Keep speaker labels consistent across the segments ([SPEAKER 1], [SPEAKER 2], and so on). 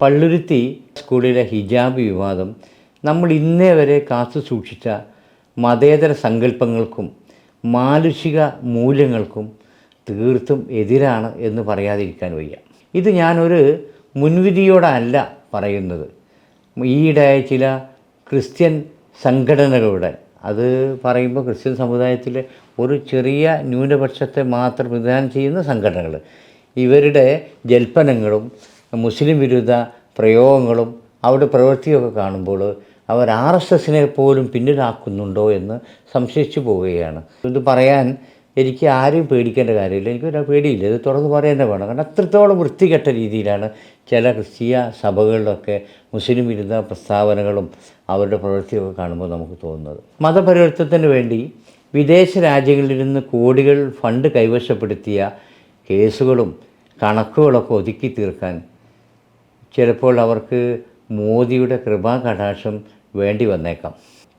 [SPEAKER 1] പള്ളുരുത്തി സ്കൂളിലെ ഹിജാബ് വിവാദം നമ്മൾ ഇന്നേ വരെ കാത്തു സൂക്ഷിച്ച മതേതര സങ്കല്പങ്ങൾക്കും മാനുഷിക മൂല്യങ്ങൾക്കും തീർത്തും എതിരാണ് എന്ന് പറയാതിരിക്കാൻ വയ്യ. ഇത് ഞാനൊരു മുൻവിധിയോടല്ല പറയുന്നത്. ഈയിടെ ചില ക്രിസ്ത്യൻ സംഘടനകളുടെ അത് പറയുമ്പോൾ ക്രിസ്ത്യൻ സമുദായത്തിലെ ഒരു ചെറിയ ന്യൂനപക്ഷത്തെ മാത്രം പ്രതിദാനം ചെയ്യുന്ന സംഘടനകൾ ഇവരുടെ ജൽപ്പനങ്ങളും മുസ്ലിം വിരുദ്ധ പ്രയോഗങ്ങളും അവരുടെ പ്രവൃത്തിയൊക്കെ കാണുമ്പോൾ അവർ ആർ എസ് എസിനെ പോലും പിന്നിലാക്കുന്നുണ്ടോ എന്ന് സംശയിച്ചു പോവുകയാണ്. ഇത് പറയാൻ എനിക്ക് ആരെയും പേടിക്കേണ്ട കാര്യമില്ല. എനിക്ക് എനിക്കൊരു പേടിയില്ല. ഇത് തുറന്ന് പറയാൻ വേണം. കാരണം അത്രത്തോളം വൃത്തികെട്ട രീതിയിലാണ് ചില ക്രിസ്തീയ സഭകളിലൊക്കെ മുസ്ലിം വിരുദ്ധ പ്രസ്താവനകളും അവരുടെ പ്രവൃത്തിയൊക്കെ കാണുമ്പോൾ നമുക്ക് തോന്നുന്നത്. മതപരിവർത്തനത്തിന് വേണ്ടി വിദേശ രാജ്യങ്ങളിൽ നിന്ന് കോടികൾ ഫണ്ട് കൈവശപ്പെടുത്തിയ കേസുകളും കണക്കുകളൊക്കെ ഒതുക്കി തീർക്കാൻ ചിലപ്പോൾ അവർക്ക് മോദിയുടെ കൃപാകടാക്ഷം വേണ്ടി വന്നേക്കാം.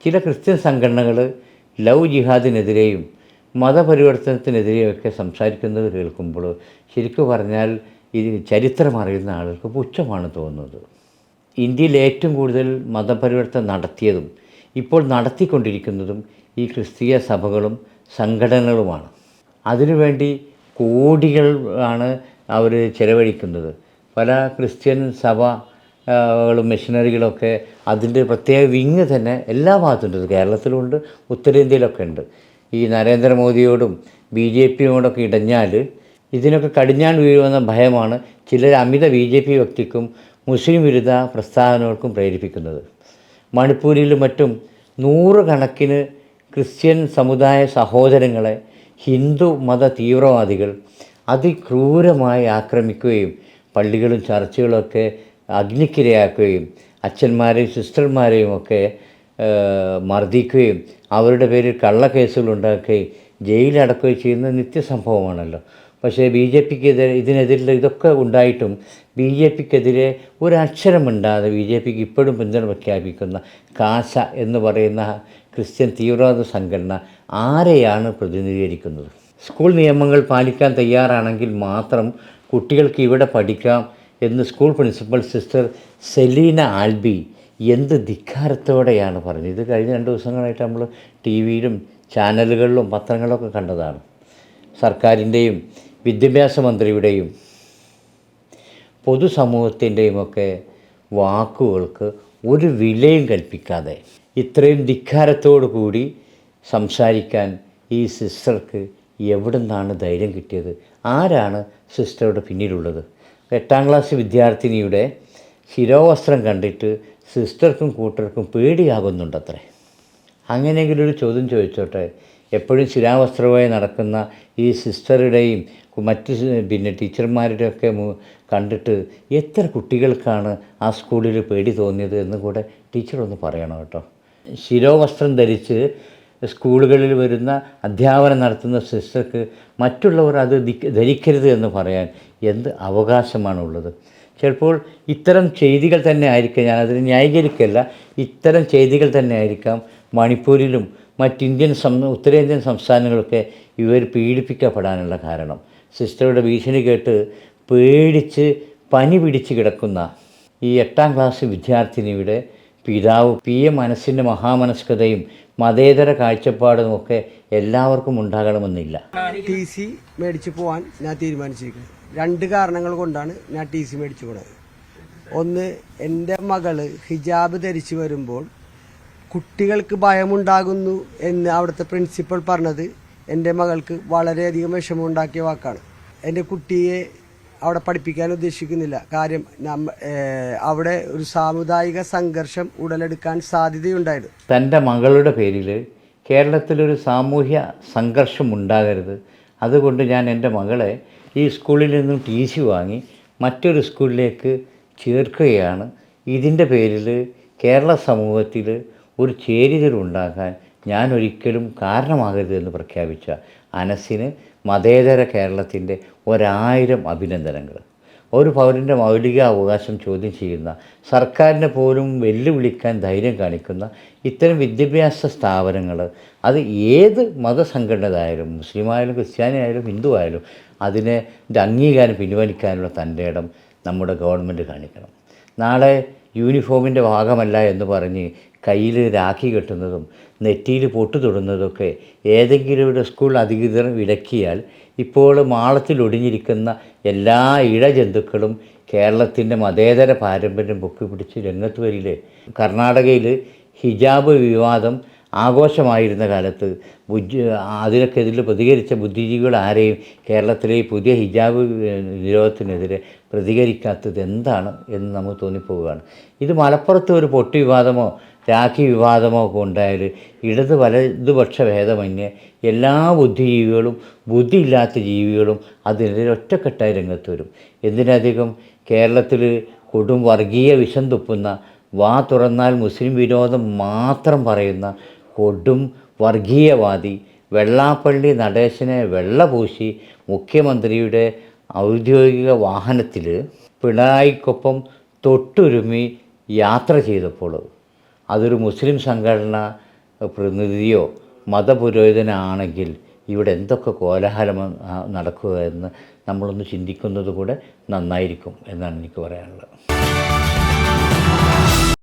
[SPEAKER 1] ചില ക്രിസ്ത്യൻ സംഘടനകൾ ലവ് ജിഹാദിനെതിരെയും മതപരിവർത്തനത്തിനെതിരെയൊക്കെ സംസാരിക്കുന്നത് കേൾക്കുമ്പോൾ ശരിക്കും പറഞ്ഞാൽ ഇത് ചരിത്രം അറിയുന്ന ആളുകൾക്ക് പുച്ഛമാണ് തോന്നുന്നത്. ഇന്ത്യയിൽ ഏറ്റവും കൂടുതൽ മതപരിവർത്തനം നടത്തിയതും ഇപ്പോൾ നടത്തിക്കൊണ്ടിരിക്കുന്നതും ഈ ക്രിസ്തീയ സഭകളും സംഘടനകളുമാണ്. അതിനുവേണ്ടി കോടികൾ ആണ് അവർ ചിലവഴിക്കുന്നത്. പല ക്രിസ്ത്യൻ സഭകളും മിഷനറികളൊക്കെ അതിന്റെ പ്രത്യേക വിങ് തന്നെ എല്ലാ ഭാഗത്തുണ്ട്. കേരളത്തിലുണ്ട് ഉത്തരേന്ത്യയിലൊക്കെ ഉണ്ട്. ഈ നരേന്ദ്രമോദിയോടും ബി ജെ പിയോടൊക്കെ ഇടഞ്ഞാൽ ഇതിനൊക്കെ കടിഞ്ഞാൻ വീഴുമെന്ന ഭയമാണ് ചിലർ അമിത ബി ജെ പി വ്യക്തിക്കും മുസ്ലിം വിരുദ്ധ പ്രസ്താവനകൾക്കും പ്രേരിപ്പിക്കുന്നത്. മണിപ്പൂരിലും മറ്റും നൂറുകണക്കിന് ക്രിസ്ത്യൻ സമുദായ സഹോദരങ്ങളെ ഹിന്ദു മത തീവ്രവാദികൾ അതിക്രൂരമായി ആക്രമിക്കുകയും പള്ളികളും ചർച്ചുകളൊക്കെ അഗ്നിക്കിരയാക്കുകയും അച്ഛന്മാരെയും സിസ്റ്റർമാരെയും ഒക്കെ മർദ്ദിക്കുകയും അവരുടെ പേരിൽ കള്ളക്കേസുകൾ ഉണ്ടാക്കുകയും ജയിലടക്കുകയും ചെയ്യുന്ന നിത്യസംഭവമാണല്ലോ. പക്ഷേ ബി ജെ പിക്കെതിരെ ഇതിനെതിരെ ഇതൊക്കെ ഉണ്ടായിട്ടും ബി ജെ പിക്കെതിരെ ഒരക്ഷരം മിണ്ടാതെ ബി ജെ പിക്ക് ഇപ്പോഴും പിന്തുണ പ്രഖ്യാപിക്കുന്ന കാശ എന്ന് പറയുന്ന ക്രിസ്ത്യൻ തീവ്രവാദ സംഘടന ആരെയാണ് പ്രതിനിധീകരിക്കുന്നത്? സ്കൂൾ നിയമങ്ങൾ പാലിക്കാൻ തയ്യാറാണെങ്കിൽ മാത്രം കുട്ടികൾക്ക് ഇവിടെ പഠിക്കാം എന്ന് school principal sister Selina Albi എന്ത് ധിക്കാരത്തോടെയാണ് പറഞ്ഞത്. ഇത് കഴിഞ്ഞ രണ്ട് ദിവസങ്ങളായിട്ട് നമ്മൾ ടി വിയിലും ചാനലുകളിലും പത്രങ്ങളിലൊക്കെ കണ്ടതാണ്. സർക്കാരിന്റെയും വിദ്യാഭ്യാസ മന്ത്രിയുടെയും പൊതുസമൂഹത്തിന്റെയും ഒക്കെ വാക്കുകൾക്ക് ഒരു വിലയും കൽപ്പിക്കാതെ ഇത്രയും ധിക്കാരത്തോടു കൂടി സംസാരിക്കാൻ ഈ സിസ്റ്റർക്ക് എവിടെ നിന്നാണ് ധൈര്യം കിട്ടിയത്? ആരാണ് സിസ്റ്ററുടെ പിന്നിലുള്ളത്? എട്ടാം ക്ലാസ് വിദ്യാർത്ഥിനിയുടെ ശിരോവസ്ത്രം കണ്ടിട്ട് സിസ്റ്റർക്കും കൂട്ടർക്കും പേടിയാകുന്നുണ്ടത്രേ. അങ്ങനെയെങ്കിലും ഒരു ചോദ്യം ചോദിച്ചോട്ടെ? എപ്പോഴും ശിരാവസ്ത്രമായി നടക്കുന്ന ഈ സിസ്റ്ററുടെയും മറ്റ് പിന്നെ ടീച്ചർമാരുടെയൊക്കെ കണ്ടിട്ട് എത്ര കുട്ടികൾക്കാണ് ആ സ്കൂളിൽ പേടി തോന്നിയത് എന്ന് കൂടെ ടീച്ചറൊന്ന് പറയണം കേട്ടോ. ശിരോവസ്ത്രം ധരിച്ച് സ്കൂളുകളിൽ വരുന്ന അധ്യാപനം നടത്തുന്ന സിസ്റ്റർക്ക് മറ്റുള്ളവർ അത് ധരിക്കരുത് എന്ന് പറയാൻ എന്ത് അവകാശമാണുള്ളത്. ചിലപ്പോൾ ഇത്തരം ചെയ്തികൾ തന്നെ ആയിരിക്കാം ഞാനതിനെ ന്യായീകരിക്കല്ല ഇത്തരം ചെയ്തികൾ തന്നെ ആയിരിക്കാം മണിപ്പൂരിലും മറ്റ് ഇന്ത്യൻ സം ഉത്തരേന്ത്യൻ സംസ്ഥാനങ്ങളൊക്കെ ഇവർ പീഡിപ്പിക്കപ്പെടാനുള്ള കാരണം. സിസ്റ്ററുടെ ഭീഷണി കേട്ട് പേടിച്ച് പനി പിടിച്ച് കിടക്കുന്ന ഈ എട്ടാം ക്ലാസ് വിദ്യാർത്ഥിനിയുടെ പിതാവ് പി എ മനസ്സിന്റെ മഹാമനസ്കതയും മതേതര കാഴ്ചപ്പാടും ഒക്കെ എല്ലാവർക്കും ഉണ്ടാകണമെന്നില്ല.
[SPEAKER 2] ടി സി മേടിച്ച് പോകാൻ ഞാൻ തീരുമാനിച്ചിരിക്കുന്നത് രണ്ട് കാരണങ്ങൾ കൊണ്ടാണ് ഞാൻ ടി സി മേടിച്ചു പോണത്. ഒന്ന് എന്റെ മകൾ ഹിജാബ് ധരിച്ചു വരുമ്പോൾ കുട്ടികൾക്ക് ഭയമുണ്ടാകുന്നു എന്ന് അവിടുത്തെ പ്രിൻസിപ്പൾ പറഞ്ഞത് എന്റെ മകൾക്ക് വളരെയധികം വിഷമമുണ്ടാക്കിയ വാക്കാണ്. എന്റെ കുട്ടിയെ അവിടെ പഠിപ്പിക്കാൻ ഉദ്ദേശിക്കുന്നില്ല. കാര്യം അവിടെ ഒരു സാമുദായിക സംഘർഷം ഉടലെടുക്കാൻ സാധ്യതയുണ്ടായിരുന്നു.
[SPEAKER 1] തന്റെ മകളുടെ പേരിൽ കേരളത്തിലൊരു സാമൂഹ്യ സംഘർഷം ഉണ്ടാകരുത്. അതുകൊണ്ട് ഞാൻ എന്റെ മകളെ ഈ സ്കൂളിൽ നിന്നും ടി സി വാങ്ങി മറ്റൊരു സ്കൂളിലേക്ക് ചേർക്കുകയാണ്. ഇതിന്റെ പേരിൽ കേരള സമൂഹത്തിൽ ഒരു ചേരിതിരുണ്ടാക്കാൻ ഞാൻ ഒരിക്കലും കാരണമാകരുത് എന്ന് പ്രഖ്യാപിച്ച അനസിന് മതേതര കേരളത്തിന്റെ ഒരായിരം അഭിനന്ദനങ്ങൾ. ഒരു പൗരന്റെ മൗലിക അവകാശം ചോദ്യം ചെയ്യുന്ന സർക്കാരിനെ പോലും വെല്ലുവിളിക്കാൻ ധൈര്യം കാണിക്കുന്ന ഇത്തരം വിദ്യാഭ്യാസ സ്ഥാപനങ്ങൾ അത് ഏത് മതസംഘടനയായാലും മുസ്ലിമായാലും ക്രിസ്ത്യാനി ആയാലും ഹിന്ദു ആയാലും അതിനെ അംഗീകാരം പിൻവലിക്കാനുള്ള തന്റെ ഇടം നമ്മുടെ ഗവൺമെന്റ് കാണിക്കണം. നാളെ യൂണിഫോമിന്റെ ഭാഗമല്ല എന്ന് പറഞ്ഞ് കയ്യിൽ രാഖി കെട്ടുന്നതും നെറ്റിയിൽ പൊട്ടു തൊടുന്നതൊക്കെ ഏതെങ്കിലും ഒരു സ്കൂൾ അധികൃതർ വിലക്കിയാൽ ഇപ്പോൾ മാളത്തിൽ ഒടിഞ്ഞിരിക്കുന്ന എല്ലാ ഇഴജന്തുക്കളും കേരളത്തിന്റെ മതേതര പാരമ്പര്യം പൊക്കി പിടിച്ച് രംഗത്ത് വരില്ലേ? കർണാടകയിൽ ഹിജാബ് വിവാദം ആഘോഷമായിരുന്ന കാലത്ത് ബുദ്ധി അതിനൊക്കെതിരെ പ്രതികരിച്ച ബുദ്ധിജീവികൾ ആരെയും കേരളത്തിലെ പുതിയ ഹിജാബ് നിരോധത്തിനെതിരെ പ്രതികരിക്കാത്തത് എന്താണ് എന്ന് നമുക്ക് തോന്നിപ്പോവുകയാണ്. ഇത് മലപ്പുറത്ത് ഒരു പൊട്ടി വിവാദമോ രാഖി വിവാദമോ ഒക്കെ ഉണ്ടായാൽ ഇടത് വലതുപക്ഷ ഭേദമന്യേ എല്ലാ ബുദ്ധിജീവികളും ബുദ്ധിയില്ലാത്ത ജീവികളും അതിനെതിരെ ഒറ്റക്കെട്ടായി രംഗത്ത് വരും. എന്തിനധികം കേരളത്തിൽ കൊടും വർഗീയ വിഷം തുപ്പുന്ന വാ തുറന്നാൽ മുസ്ലിം വിനോദം മാത്രം പറയുന്ന കൊടും വർഗീയവാദി വെള്ളാപ്പള്ളി നടേശനെ വെള്ളപൂശി മുഖ്യമന്ത്രിയുടെ ഔദ്യോഗിക വാഹനത്തിൽ പിണറായിക്കൊപ്പം തൊട്ടുരുമി യാത്ര ചെയ്തപ്പോൾ അതൊരു മുസ്ലിം സംഘടന പ്രതിനിധിയോ മതപുരോഹിതനാണെങ്കിൽ ഇവിടെ എന്തൊക്കെ കോലാഹലം നടക്കുക എന്ന് നമ്മളൊന്ന് ചിന്തിക്കുന്നത് കൂടെ നന്നായിരിക്കും എന്നാണ് എനിക്ക് പറയാനുള്ളത്.